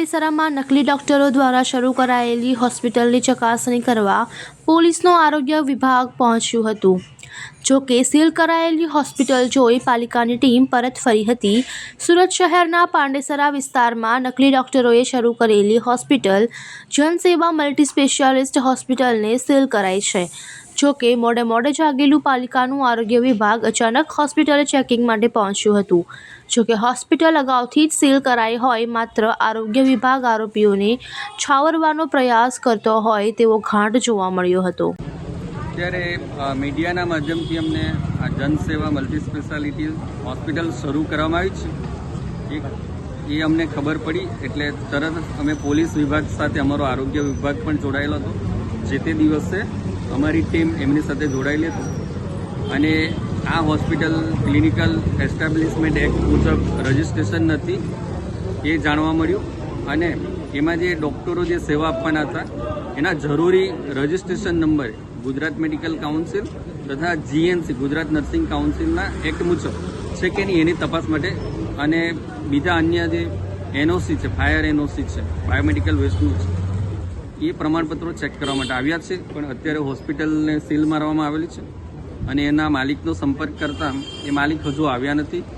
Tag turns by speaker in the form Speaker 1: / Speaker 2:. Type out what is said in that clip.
Speaker 1: પાંડેસરામાં નકલી ડોક્ટરો દ્વારા શરૂ કરાયેલી હોસ્પિટલની ચકાસણી કરવા પોલીસનો આરોગ્ય વિભાગ પહોંચ્યું હતું. જો કે સીલ કરાયેલી હોસ્પિટલ જોઈ પાલિકાની ટીમ પરત ફરી હતી. સુરત શહેરના પાંડેસરા વિસ્તારમાં નકલી ડોક્ટરોએ શરૂ કરેલી હોસ્પિટલ જનસેવા મલ્ટી સ્પેશિયાલિસ્ટ હોસ્પિટલને સીલ કરાઈ છે. જો કે મોડે મોડે જાગેલું પાલિકાનું આરોગ્ય વિભાગ અચાનક હોસ્પિટલે ચેકિંગ માટે પહોંચ્યું હતું. જો કે હોસ્પિટલ અગાઉથી જ સીલ કરાઈ હોય, માત્ર આરોગ્ય વિભાગ આરોપીઓને છાવરવાનો પ્રયાસ કરતો હોય તેવો ઘાટ જોવા મળ્યો હતો.
Speaker 2: ત્યારે મીડિયાના માધ્યમથી અમને આ જનસેવા મલ્ટી સ્પેશિયાલિટી હોસ્પિટલ શરૂ કરવામાં આવી છે. એ અમને ખબર પડી, એટલે તરત અમે પોલીસ વિભાગ સાથે, અમારો આરોગ્ય વિભાગ પણ જોડાયેલો હતો. જે તે દિવસે અમારી ટીમ એમની સાથે જોડાયેલી હતી. અને આ હોસ્પિટલ ક્લિનિકલ એસ્ટાબ્લિશમેન્ટ એક્ટ મુજબ રજિસ્ટ્રેશન નથી, એ જાણવા મળ્યું. અને એમાં જે ડૉક્ટરો જે સેવા આપવાના હતા, એના જરૂરી registration number Gujarat medical council તથા જીએનસી ગુજરાત નર્સિંગ કાઉન્સિલના એક્ટ મુજબ છે કે નહીં એની તપાસ માટે. અને બીજા અન્ય જે એનઓસી છે ફાયર એનઓસી છે બાયોમેડિકલ વેસ્ટનું છે. એ પ્રમાણપત્રો ચેક કરવા માટે આવ્યા છે, પણ અત્યારે હોસ્પિટલને સીલ મારવામાં આવેલી છે. અને એના માલિકનો સંપર્ક કરતાં એ માલિક હજુ આવ્યા નથી.